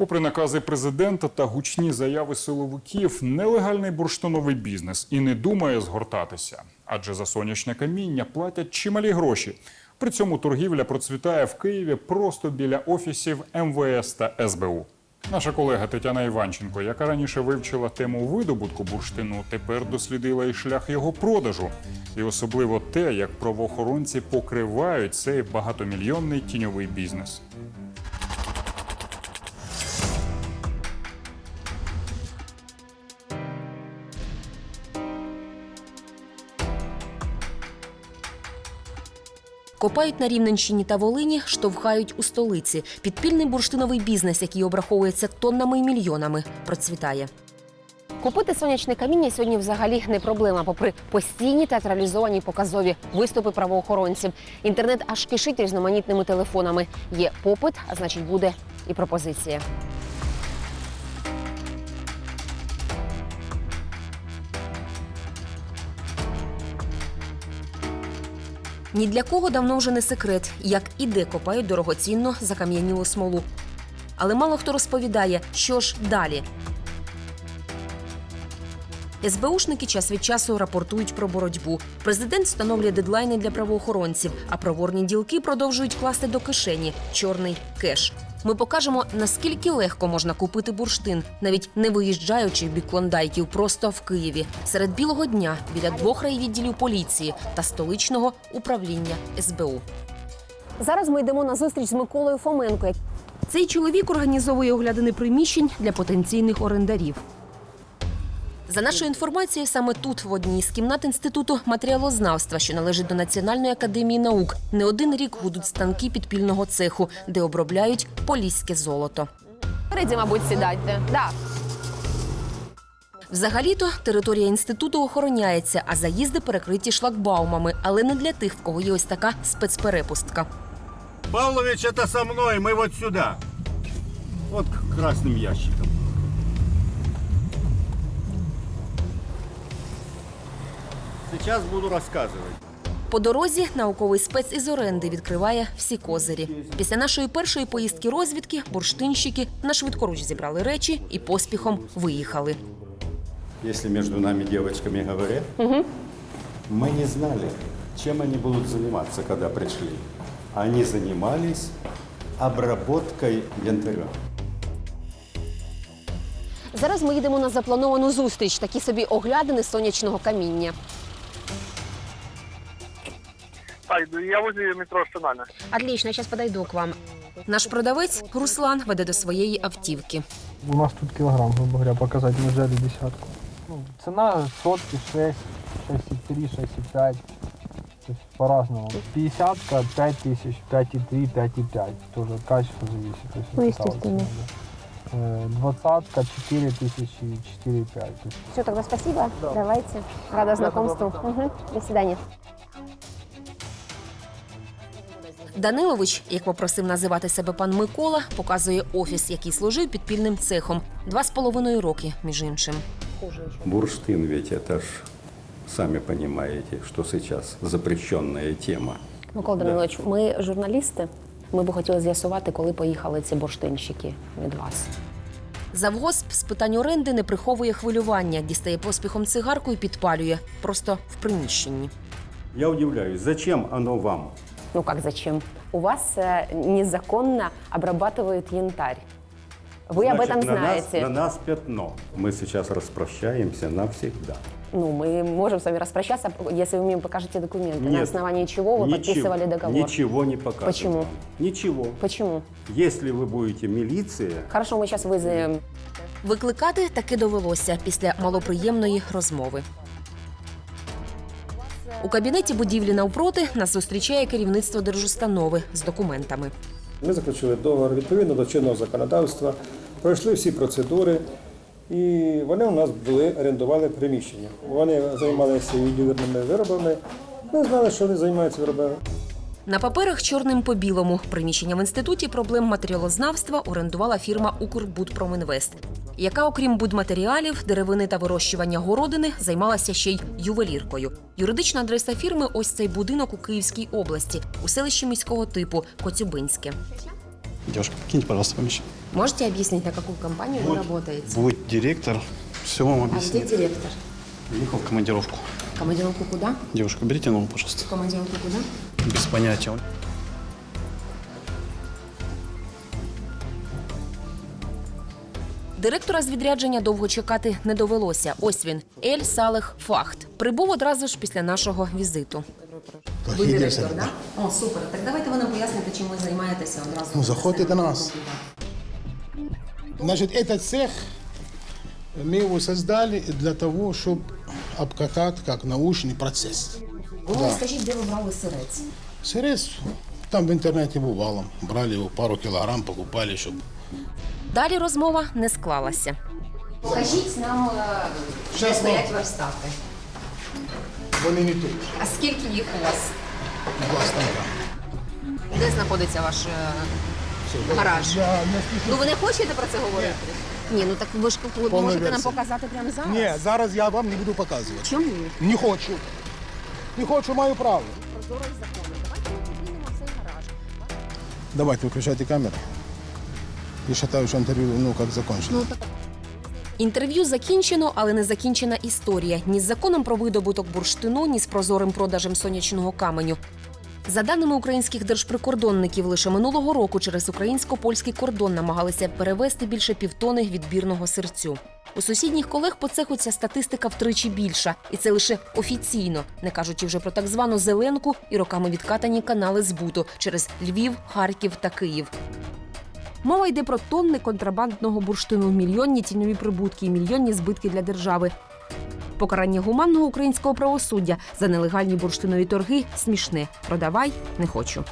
Попри накази президента та гучні заяви силовиків, нелегальний бурштиновий бізнес і не думає згортатися, адже за сонячне каміння платять чималі гроші. При цьому торгівля процвітає в Києві просто біля офісів МВС та СБУ. Наша колега Тетяна Іванченко, яка раніше вивчила тему видобутку бурштину, тепер дослідила і шлях його продажу, і особливо те, як правоохоронці покривають цей багатомільйонний тіньовий бізнес. Копають на Рівненщині та Волині, штовхають у столиці. Підпільний бурштиновий бізнес, який обраховується тоннами і мільйонами, процвітає. Купити сонячне каміння сьогодні взагалі не проблема, попри постійні театралізовані показові виступи правоохоронців. Інтернет аж кишить різноманітними телефонами. Є попит, а значить буде і пропозиція. Ні для кого давно вже не секрет, як і де копають дорогоцінно закам'янілу смолу. Але мало хто розповідає, що ж далі. СБУшники час від часу рапортують про боротьбу. Президент встановлює дедлайни для правоохоронців, а проворні ділки продовжують класти до кишені чорний кеш. Ми покажемо, наскільки легко можна купити бурштин, навіть не виїжджаючи в бік клондайків, просто в Києві, серед білого дня біля двох райвідділів поліції та столичного управління СБУ. Зараз ми йдемо на зустріч з Миколою Фоменко. Цей чоловік організовує оглядини приміщень для потенційних орендарів. За нашою інформацією, саме тут, в одній з кімнат інституту матеріалознавства, що належить до Національної академії наук, не один рік будуть станки підпільного цеху, де обробляють поліське золото. Переді, мабуть, сідайте. Да. Взагалі-то територія інституту охороняється, а заїзди перекриті шлагбаумами, але не для тих, в кого є ось така спецперепустка. Павлович, это со мной, мы вот сюда. Вот к красным ящиком. Сейчас буду рассказывать. По дорозі науковий спец із оренди відкриває всі козирі. Після нашої першої поїздки розвідки бурштинщики на швидкоруч зібрали речі і поспіхом виїхали. Если между нами девочками говорят, мы не знали, чем они будут заниматься, когда пришли. Они занимались обработкой янтаря. Зараз ми їдемо на заплановану зустріч, такі собі оглядини сонячного каміння. Так, я возле метро Арсенальна. Отлично, я зараз подойду к вам. Наш продавець Руслан веде до своєї автівки. У нас тут килограмм, грубо говоря, показать мы взяли десятку. Ну, цена сотки 6, 6,3, 6,5. То есть по-разному. 50 5 тысяч, 5,3, 5,5. Тоже от качества зависит. То есть Ну, это стало естественно. цена, да. Э, 20 4 тысячи, 4,5. То есть Все, тогда спасибо. Давайте. Рада знакомству. Угу. До свидания. Данилович, як попросив називати себе пан Микола, показує офіс, який служив підпільним цехом. Два з половиною роки, між іншим. Бурштин ведь это ж, сами понимаете, что сейчас запрещенная тема. Микола Данилович, ми журналісти. Ми б хотіли з'ясувати, коли поїхали ці бурштинщики від вас. Завгосп з питань оренди не приховує хвилювання, дістає поспіхом цигарку і підпалює просто в приміщенні. Я удивляюсь, зачем оно вам? Ну как зачем? У вас э, незаконно обрабатывают янтарь. Вы об Значит, этом на нас, знаете. на нас пятно. Мы сейчас распрощаемся навсегда. Ну, мы можем с вами распрощаться, если вы мне покажете документы, на Нет. основании чего вы Ничего- подписывали договор. Ничего не покажем. Почему? вам. Ничего. Почему? Если вы будете милиция, Хорошо, мы сейчас вызовем. Викликати таки довелося після малоприємної розмови. У кабінеті будівлі навпроти нас зустрічає керівництво держустанови з документами. Ми заключили договор відповідно до чинного законодавства, пройшли всі процедури, і вони у нас були орендували приміщення. Вони займалися ювелірними виробами. Ми знали, що вони займаються виробами. На паперах чорним по білому приміщення в інституті проблем матеріалознавства орендувала фірма Укрбудпромінвест, яка, окрім будматеріалів, деревини та вирощування городини, займалася ще й ювеліркою. Юридична адреса фірми ось цей будинок у Київській області, у селищі міського типу Коцюбинське. Девушка, покиньте, пожалуйста, помещение. Можете объяснить, на какую компанию вы работаете? Будет директор, все вам объяснит. директор? Ехал в командировку. Командировку куда? Девушка, берите новую, пожалуйста. Командировку куда? Без понятия. Директора з відрядження довго чекати не довелося. Ось він Ель Салех Фахт. Прибув одразу ж після нашого візиту. Ви директор, так? Да? О, супер. Так давайте ви нам поясните, чим ви займаєтеся одразу. Ну, заходите до нас. Значит, этот цех, мы его создали для того, чтобы обкатать как научный процесс. Ви мені скажіть, де ви брали сирець? Сырец там в интернете бывало. Брали его пару килограмм, покупали, чтобы... Далі розмова не склалася. Покажіть нам, де стоять верстати. Вони не тут. А скільки їх у вас? Станка. Де знаходиться ваш е, гараж? Ну ви не хочете про це говорити? Ні, ну так ви ж можете нам показати прямо зараз. Ні, зараз я вам не буду показувати. Чому? Не хочу. Не хочу, маю право. Прозоро і законно. Давайте ми піднімемо цей гараж. Давайте, выключайте камеру. Я считаю, что интервью, ну, как закончено. Інтерв'ю закінчено, але не закінчена історія ні з законом про видобуток бурштину, ні з прозорим продажем сонячного каменю. За даними українських держприкордонників, лише минулого року через українсько-польський кордон намагалися перевезти більше півтони відбірного сирцю. У сусідніх колег по цеху ця статистика втричі більша, і це лише офіційно, не кажучи вже про так звану зеленку і роками відкатані канали збуту через Львів, Харків та Київ. Мова йде про тонни контрабандного бурштину, мільйонні тіньові прибутки і мільйонні збитки для держави. Покарання гуманного українського правосуддя за нелегальні бурштинові торги смішне. Продавай не хочу.